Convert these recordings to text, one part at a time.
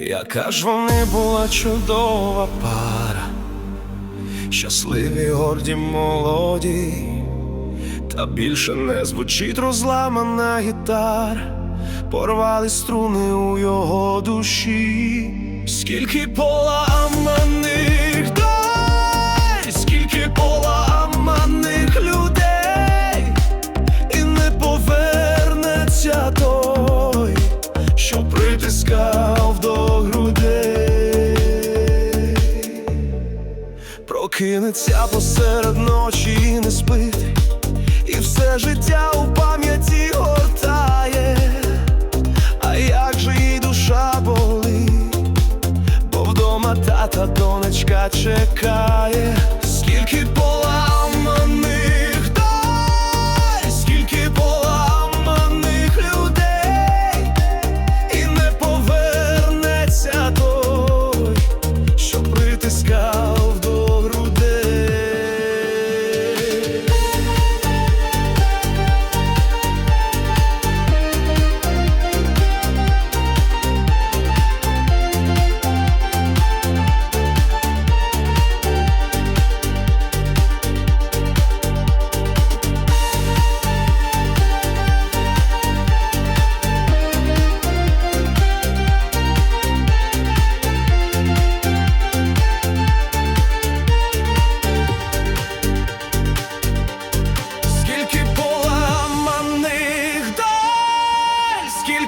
Яка ж вони була чудова пара, щасливі, горді, молоді, та більше не звучить розламана гітара, порвали струни у його душі, скільки поламаних прокинеться посеред ночі і не спить, і все життя у пам'яті гортає, а як же їй душа болить, бо вдома тата донечка чекає.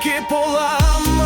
тільки полам.